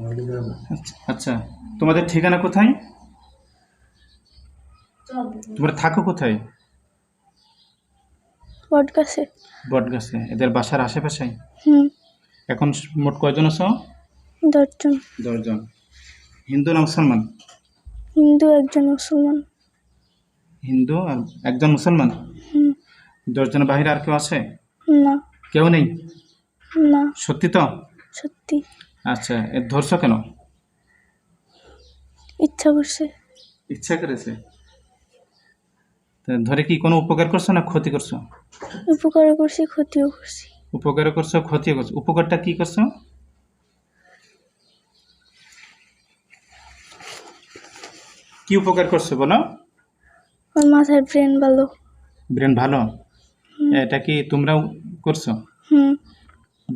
আচ্ছা, আচ্ছা তোমাদের ঠিকানা কোথায়? তোমরা থাকো কোথায়? বট গাছে বটগাছে। এদের বাসার আশেপাশে? হুম। এখন মোট কয়জন আছো? দশজন। দশজন। হিন্দু না মুসলমান? হিন্দু একজন মুসলমান। হিন্দু আর একজন মুসলমান? হুম। দশজনের বাহিরে আর কেউ আছে? না। কেউ নেই? না। সত্যি তো? সত্যি। আচ্ছা এ ধরছো কেন? ইচ্ছা করছে। ইচ্ছা করেছে? ধরে কি কোনো উপকার করছ না ক্ষতি করছ? উপকারও করছি ক্ষতিও করছি। উপকারও করছ ক্ষতিও করছ। উপকারটা কি করছ? কি উপকার করছ বলো? মাথার ব্রেন ভালো। ব্রেন ভালো? এটা কি তোমরাও করছ? হুম।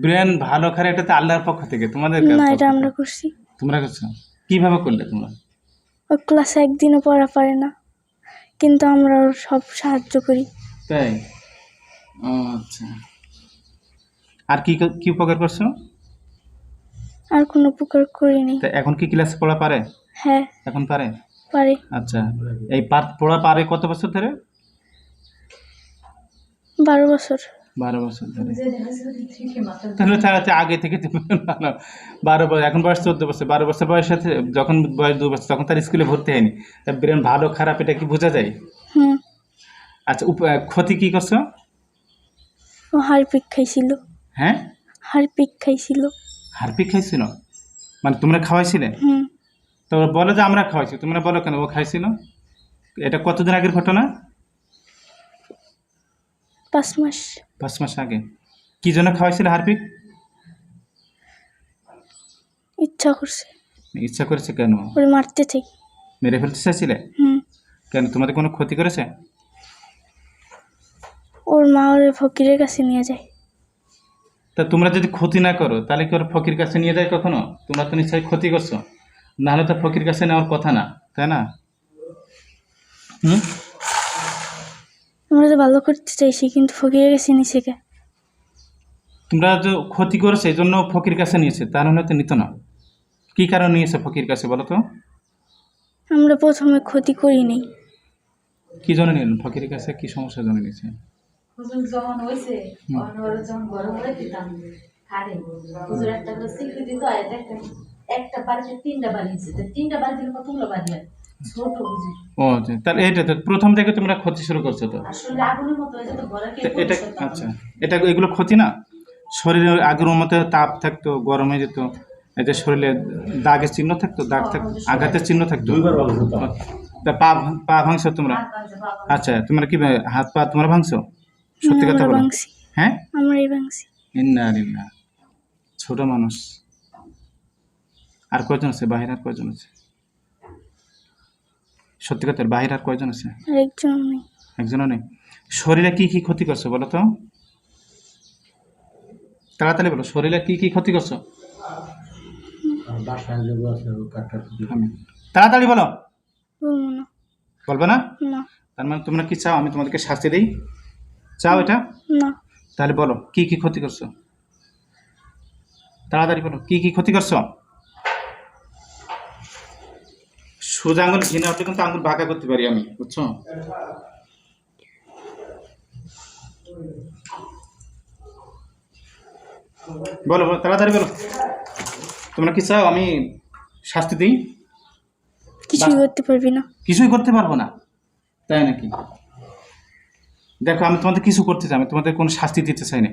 ব্রেন ভালো খারে এটা তো আল্লাহর পক্ষ থেকে তোমাদের কাছ না এটা আমরা করছি। তোমরা করছ? কীভাবে করলে তোমরা? ও ক্লাসে একদিনও পড়া পারে না কিন্তু আমরা ওর সব সাহায্য করি। তাই? ও আচ্ছা। আর কি কি উপকার করছ? আর কোনো উপকার করিনি তা এখন কি ক্লাসে পড়া পারে? হ্যাঁ এখন পারে? পারে। আচ্ছা এই পড়া পারে কত বছর ধরে? বারো বছর। বারো বছর ধরে। তাহলে তাহলে আগে থেকে বারো বছর এখন বয়স চোদ্দ বছর বারো বছর বয়স সাথে যখন বয়স দু বছর তখন তার স্কুলে ভর্তি হয়নি। তা ব্রেন ভালো খারাপ এটা কি বোঝা যায়? হুম। আচ্ছা উপ- ক্ষতি কি করছ? ও হারপিক খাইছিল। হ্যাঁ? হারপিক খাইছিল। হারপিক খাইছিল? মানে তোমরা খাওয়াইছিলে? তো বলো যে আমরা খাওয়াইছি তোমরা বলো কেন ও খাইছিল? এটা কতদিন আগের ঘটনা? পাঁচ মাস। পাঁচ মাস আগে। কি জন্য খাওয়াইছিল হারপিক? ইচ্ছা করছে। ইচ্ছা করেছে কেন? ওরে মারতে চাই। মেরে ফেলতে চাইছিলে? হুম। কেন তোমাদের কোনো ক্ষতি করেছে? ওর মা ওরে ফকিরের কাছে নিয়ে যায়। তা তোমরা যদি ক্ষতি না করো তাহলে কি ওর ফকির কাছে নিয়ে যায় কখনো? তোমরা তো নিশ্চয়ই ক্ষতি করছ। নাহলে তো ফকির কাছে নেওয়ার কথা না তাই না? হুম? তো ভালো করতে চাইছি কিন্তু ফকিরের কাছে নিছে কে? তোমরা যে ক্ষতি করেছে এই জন্য ফকির কাছে নিয়েছে তার হলে তো নিত না। কি কারণ নিয়েছে ফকির কাছে বলো তো? আমরা প্রথমে ক্ষতি করিনি কি জন্য নিলেন? ফকিরের কাছে কি সমস্যার জন্য নিয়েছে? হুজুর যখন হয়েছে ওরা যখন গরম হয়ে দিতাম খারে হুজুর একটা করে শিখে দিত আর একটা একটা বাড়িতে তিনটা বাড়িয়েছে তো তিনটা বাড়ি দিলে কতগুলো বাড়ি ও আচ্ছা। তাহলে এটা তো প্রথম থেকে তোমরা ক্ষতি শুরু করছ তো। আসলে আগুনের মতো হয়ে যেত ঘরে তা এটা আচ্ছা এটা এগুলো ক্ষতি না? শরীরে আগের মতো তাপ থাকতো গরম হয়ে যেত এতে শরীরে দাগের চিহ্ন থাকতো দাগ থাকতো আঘাতের চিহ্ন থাকতো। তা পা পা ভাঙছো তোমরা? আচ্ছা তোমরা কি হাত পা তোমরা ভাঙছো? সত্যি কথা বলো। হ্যাঁ? আমরাই ভাঙছি। ইন্না ছোট মানুষ। আর কয়জন আছে? বাহির আর কয়জন আছে? সত্যি কথা বাহির আর কয়জন আছে? একজন নেই। একজনও নেই। শরীরে কি কি ক্ষতি করছ বলো তো? তাড়াতাড়ি বলো শরীরে কি কি ক্ষতি করছ? তাড়াতাড়ি বলো। বলবে না। না? তার মানে তোমরা কি চাও আমি তোমাদেরকে শাস্তি দিই? চাও এটা? তাহলে বলো কি কি ক্ষতি করছ? তাড়াতাড়ি বলো কি কি ক্ষতি করছ? সোজা আঙুল ঘিনে উঠলে কিন্তু আঙুল বাঁকা করতে পারি আমি বুঝছ? বলো বলো তাড়াতাড়ি বলো। তোমরা কি চাও আমি শাস্তি দিই? কিছুই করতে পারবি না। কিছুই করতে পারব না? তাই নাকি? দেখো আমি তোমাদের কিছু করতে চাই আমি তোমাদের কোনো শাস্তি দিতে চাই না।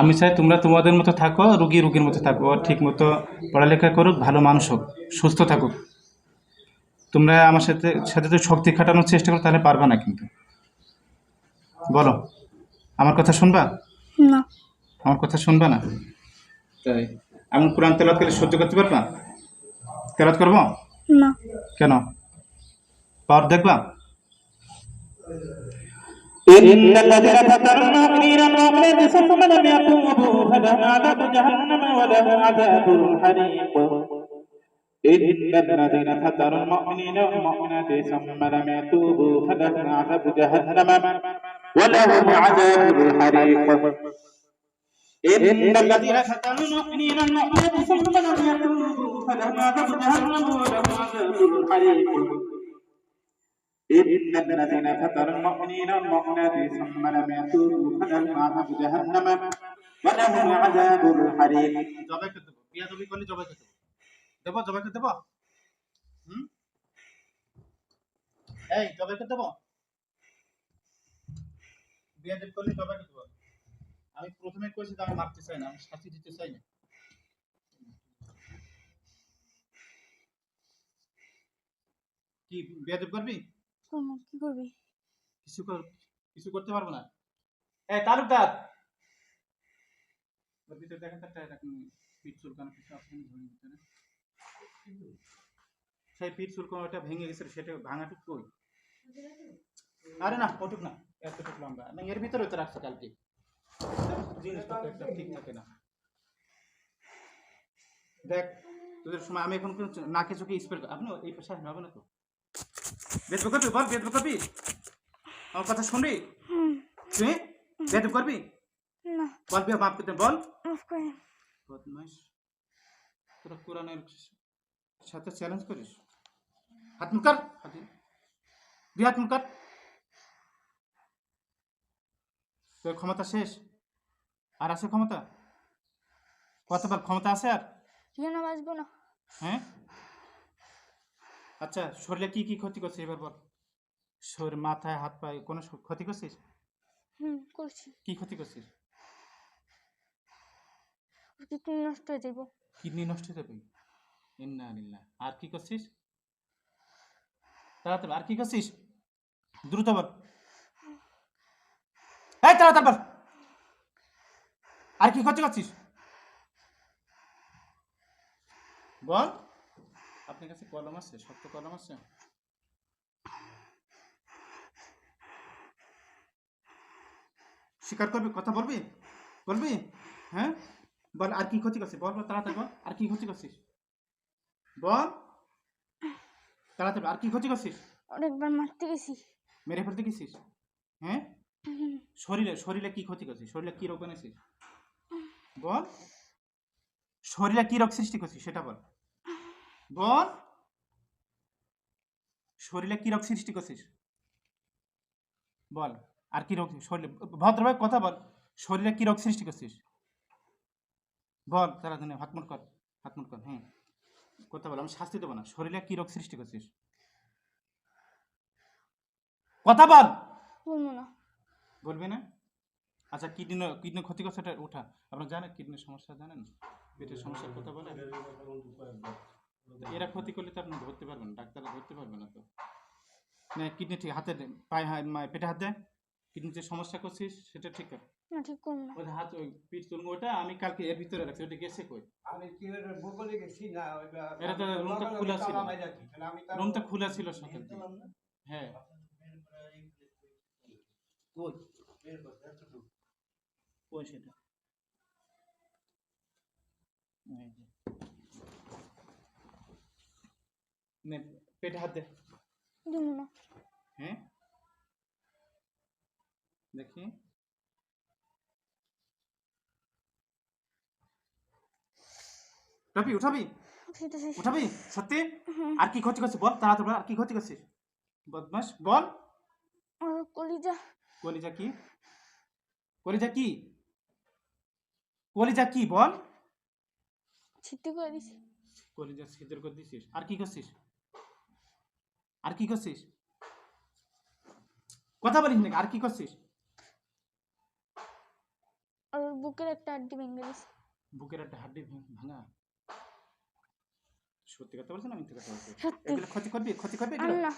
আমি চাই তোমরা তোমাদের মতো থাকো রুগী রুগীর মতো থাকো ঠিক মতো পড়ালেখা করুক ভালো মানুষ হোক সুস্থ থাকুক। তোমরা আমার সাথে সাথে তো শক্তি খাটানোর চেষ্টা করো তাহলে পারবা না কিন্তু বলো আমার কথা শুনবা না আমার কথা শুনবা না তাই এমন কোরআন তেলাত করলে সহ্য করতে পারবা তেলাত করবো না কেন পাওয়ার দেখবা إن الذين فتنوا المؤمنين والمؤمنات ثم لم يتوبوا فلهم عذاب جهنم ولهم عذاب الحريق إن الذين فتروا المؤمنين والمؤمنات ثم لم يتوبوا فلهم عذاب جهنم ولهم عذاب الحريق إن الذين فتنوا المؤمنين المؤمنات ثم لم يتوبوا فلهم عذاب جهنم ولهم عذاب الحريق إن الذين فتنوا المؤمنين المؤمنات ثم لم يتوبوا فلهم عذاب جهنم ولهم عذاب الحريق দেবো বিয়া জবি করলে জবাই করে দেবো? দেবো দেবো হুম? এই জবাই করে দেবো? বিয়া জবি করলে জবাই করে দেবো। আমি প্রথমে কইছি যে আমি মারতে চাই না আমি শাস্তি দিতে চাই না। কি বিয়া জবি করবি? কি করবি? কিছু কর কিছু করতে পারব না। এই তালুকদার! ওর ভিতরে দেখেন তো একটা এরকম পিঠ চুলকানো কিছু নাকি? ঘরের ভিতরে সেই পিঠ চুলকানো ওটা ভেঙে গেছে সেটা ভাঙাটুক কই? আরে না ওটুক না এতটুক লম্বা। না এর ভিতরে তো রাখছে কালকে। জিনিসপত্র ঠিক থাকে না। দেখ তোদের সময় আমি এখন নাকে চোখে স্প্রে আপনি এই পেশা হবে না তো? বেদ করবি? বল বেদ করবি? আমার কথা শুনবি? তুই বেদ করবি? না। বল বিয়া মাফ করতে বল। বদমাইশ। তোরা কোরআনের সাথে চ্যালেঞ্জ করিস। হাত মুখ কর হাতি দুই হাত মুখ কর তোর ক্ষমতা শেষ। আর আছে ক্ষমতা? কতবার ক্ষমতা আছে আর? কেন বাঁচবো না? হ্যাঁ? আচ্ছা শরীরে কি কি ক্ষতি করছিস এবার বল। শরীর মাথায় হাত পায়ে কোনো ক্ষতি করছিস? হুম করছি। কি ক্ষতি করছিস? কিডনি নষ্ট হয়ে যাব কিডনি নষ্ট হয়ে যাবে? ইন্না লিল্লাহ। আর কি করছিস? তাড়াতাড়ি, আর কি করছিস? দ্রুত বল। এই তাড়াতাড়ি বল। আর কি ক্ষতি করছিস বল। আপনার কাছে কলম আছে, শক্ত কলম আছে? স্বীকার করবি, কথা বলবি? বলবি? হ্যাঁ? বল, আর কি ক্ষতি করছিস? বল, তাড়াতাড়ি বল। আর কি ক্ষতি করছিস? বল। তাড়াতাড়ি আর কি ক্ষতি করছিস? অনেকবার মারতে গেছি। মেরে ফেলতে গেছিস? হ্যাঁ? শরীরে শরীরে কি ক্ষতি করছিস? শরীরে কি রোগ এনেছিস বল। শরীরে কি রোগ সৃষ্টি করছিস সেটা বল। বল। শরীরে কি রোগ সৃষ্টি করছিস? বল। আর কি রোগ শরীরে ভদ্রভাবে কথা বল। শরীরে কি রোগ সৃষ্টি করছিস? বল তারা দিনে হাতমুট কর হাতমুট কর হ্যাঁ। কথা বল আমি শাস্তি দেবো না। শরীরে কি রোগ সৃষ্টি করছিস? কথা বল! বলব না। বলবে না? আচ্ছা কিডনি কিডনি ক্ষতি করছে এটা ওঠা আপনারা জানেন কিডনির সমস্যা জানেন? পেটের সমস্যার কথা বলেন। এরা ক্ষতি করলে তো আপনি ধরতে পারবেন না, ডাক্তাররা ধরতে পারবে না তো। না কিডনি ঠিক হাতে পায়ে পেটে হাত দেয় কিডনি যে সমস্যা করছিস সেটা ঠিক কর। না ঠিক করব না। ওই হাত ওই পিঠ তুলবো ওটা আমি কালকে এর ভিতরে রাখছি ওটা গেছে কই? আমি কি ওটা ভূগোলে গেছি না ওইটা- এটা তো রুমটা খোলা ছিল। তালা মাইরা দিই। তাহলে আমি তার- রুমটা খোলা ছিল সকাল থেকে হ্যাঁ। কই? কই সেটা? নে পেটে হাত দে। হ্যাঁ? দেখি। উঠাবি? উঠাবি উঠাবি? সত্যি? আর কি ক্ষতি করছিস বল? বল আর কি ক্ষতি করছিস? বদমাস। বল। কলিজা। কলিজা কি? কলিজা কি? কলিজা কি বল? ছিটি করে দিছি। কলিজা ছিদ্র করে দিছিস। আর কি করছিস? আর কি করছিস? কথা বলিস নাকি? আর কি করছিস? আর বুকের একটা আড্ডি ভেঙে দিছি বুকের একটা হাড্ডি ভেঙ- ভাঙা? সত্যি কথা বলছো না মিথ্যে কথা বলছো এগুলো ক্ষতি করবি ক্ষতি করবি? না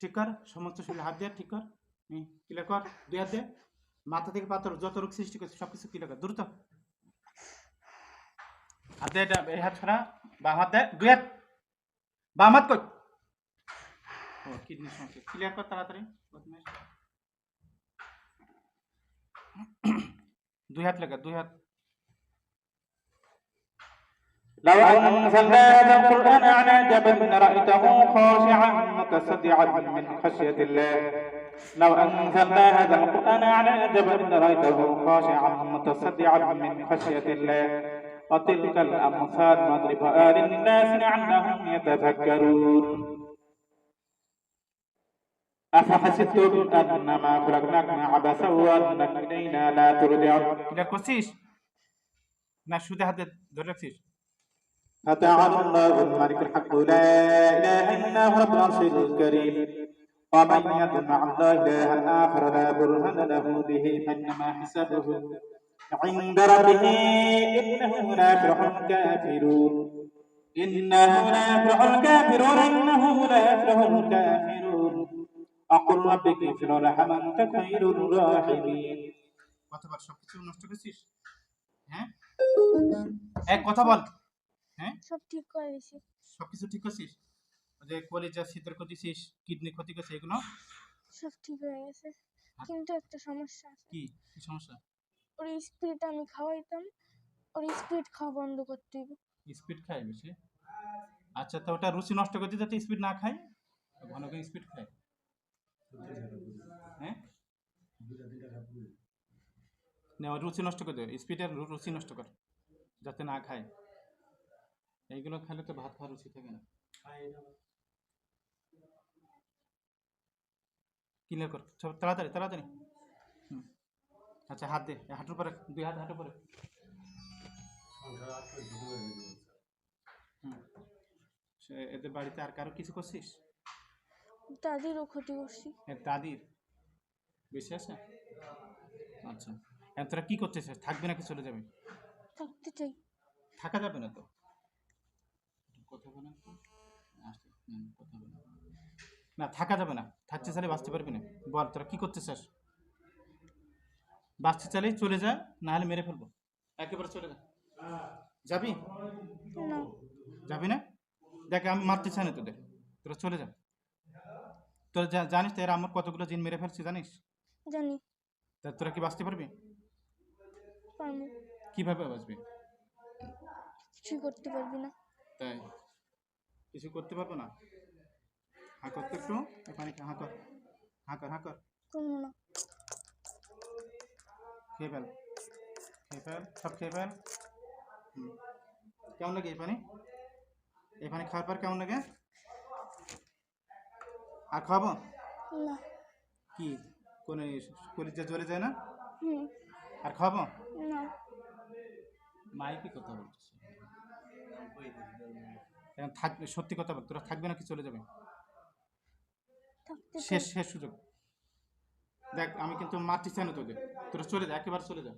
ঠিক কর সমস্ত শরীরে হাত দিয়ে ঠিক কর ক্লিয়ার কর দুই হাত দে। মাথা থেকে পাথর যত রোগ সৃষ্টি করছে সব কিছু কর দ্রুত। হাত দে এই হাত ছড়া বাম হাত দে দুই হাত। বাম হাত কই? ও কিডনি সমস্যা। ক্লিয়ার কর তাড়াতাড়ি দুই হাত লাগা দুই হাত। لو أنزلنا هذا القرآن على جبل لرأيته خاشعا متصدعا من خشية الله لو أنزلنا هذا القرآن على جبل لرأيته خاشعا متصدعا من خشية الله وتلك الأمثال نضربها للناس لعلهم يتفكرون أفحسبتم أنما خلقناكم عبثا وأنكم إلينا لا ترجعون ক্লিয়ার করছিস না সুদে হাতে ধরে রাখছিস فتعالى الله الملك الحق لا إله إلا هو رب العرش الكريم ومن يدع مع الله إلها آخر لا برهان له به فإنما حسابه عند ربه إنه لا يفلح الكافرون إنه لا يفلح الكافرون إنه لا يفلح الكافرون أقل ربك اغفر لها أنت خير الراحمين কতবার সবকিছু নষ্ট করছিস হ্যাঁ এক কথা বল হ্যাঁ? সব ঠিক করে দিছি। সবকিছু ঠিক করছিস? যে কলিজা শীতের করতেছিস কিডনি ক্ষতি করছে এগুলো? সব ঠিক হয়ে গেছে। কিন্তু একটা সমস্যা আছে। কি? কি সমস্যা? ওর স্পিড আমি খাওয়াইতাম ওর স্পিড খাওয়া বন্ধ করতে হবে স্পিড খায় বেশি? আচ্ছা তো ওটা রুচি নষ্ট করতে যাতে স্পিড না খায়? ঘন ঘন স্পিড খায়? হ্যাঁ? না ওর রুচি নষ্ট করে দেবে স্পিডের রুচি নষ্ট কর যাতে না খায়। এইগুলো খেলে তো ভাত খাওয়ার রুচি থাকে না। ক্লিয়ার কর। সব তাড়াতাড়ি তাড়াতাড়ি। হুম। আচ্ছা হাত দে এ হাঁটুর পরে দুই হাত হাঁটুর পরে। হুম। সে এদের বাড়িতে আর কারও কিছু করছিস? দাদিরও ক্ষতি করছি। দাদির? বেশি আছে? আচ্ছা। এখন তোরা কি করতেছিস? থাকবে নাকি চলে যাবে? থাকতে চাই। থাকা যাবে না তো? কথা বলেন তো আসতে হুম, কথা বলেন না। থাকা যাবে না। থাকতে চাইলে বাঁচতে পারবি না। বল তোরা কি করতে চাস বাঁচতে চাইলে চলে যা না হলে মেরে ফেলব। একেবারে চলে যা। যাবি? না। যাবি না? দেখ আমি মারতে চাই না তোদের। তোরা চলে যা। তোরা জানিস তো এরা আমার কতগুলো জিন মেরে ফেলছে জানিস? জানি। তা তোরা কি বাঁচতে পারবি? পারব। কীভাবে বাঁচবি? কিছুই করতে পারবি না। তাই কিছু করতে পারব না? হা করতে একটু এখানে হা কর হা কর হা কর। খেয়ে ফেল খেয়ে ফেল সব খেয়ে ফেল। হুম। কেমন লাগে এই পানি? এই পানি খাওয়ার পর কেমন লাগে? আর না। কি? কোন কলিজা জ্বরে যায় না? আর খাওয়াবো? না। মাইকে কথা বলছিস এখন থাকবে সত্যি কথা বল তোরা থাকবে নাকি চলে যাবে? শেষ শেষ সুযোগ। দেখ আমি কিন্তু মারতে চাই না তোদের তোরা চলে যা একেবারে চলে যা।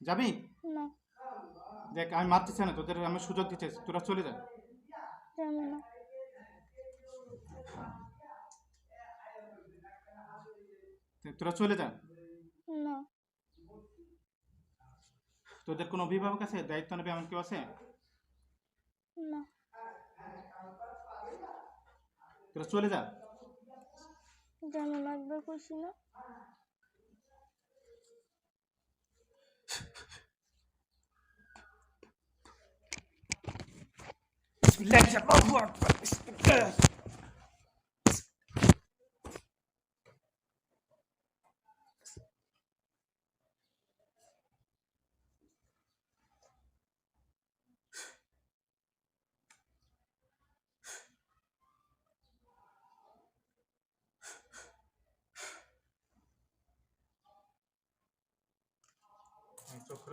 যাবি? দেখ আমি মারতে চাই না তোদের আমি সুযোগ দিতে তোরা চলে যা। তোরা চলে যা। তোদের কোনো অভিভাবক আছে? দায়িত্ব নেবে এমন কেউ আছে? না। তোরা চলে যা। একবার করছি না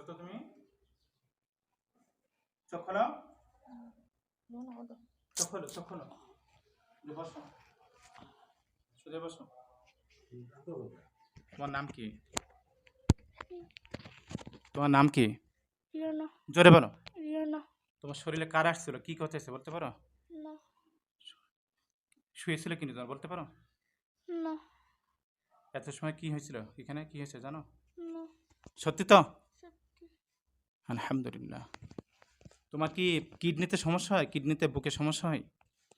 তো তুমি চোখ খোলো চোখ খোলো চোখ খোলো বসো। সোজা বসো। তোমার নাম কি? তোমার নাম কি? রিয়ানা জোরে বলো। রিয়ানা তোমার শরীরে কার আসছিল? কি করতেছে বলতে পারো? না। শুয়েছিল কিন্তু তোমার বলতে পারো? না। এত সময় কি হয়েছিল? এখানে কি হয়েছে জানো? না। সত্যি তো? আলহামদুলিল্লাহ। তোমার কি কিডনিতে সমস্যা হয়? কিডনিতে বুকে সমস্যা হয়?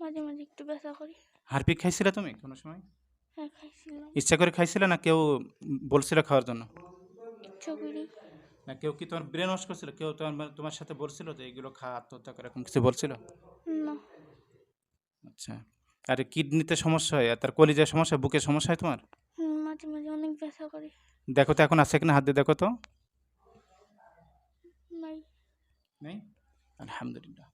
মাঝে মাঝে একটু ব্যথা করি। হারপিক খাইছিলে তুমি কোনো সময়? হ্যাঁ খাইছিলাম। ইচ্ছা করে খাইছিলে না কেউ বলছিল খাওয়ার জন্য? ইচ্ছা করি। না কেউ কি তোমার ব্রেন ওয়াশ করছিল? কেউ তোমার তোমার সাথে বলছিল যে এগুলো খা আত্মহত্যা করে এরকম কিছু বলছিল? না। আচ্ছা। আরে কিডনিতে সমস্যা হয় আর তার কলিজায় সমস্যা বুকে সমস্যা হয় তোমার? মাঝে মাঝে অনেক ব্যথা করি। দেখো তো এখন আছে কিনা হাত দিয়ে দেখো তো? নেই? আলহামদুলিল্লাহ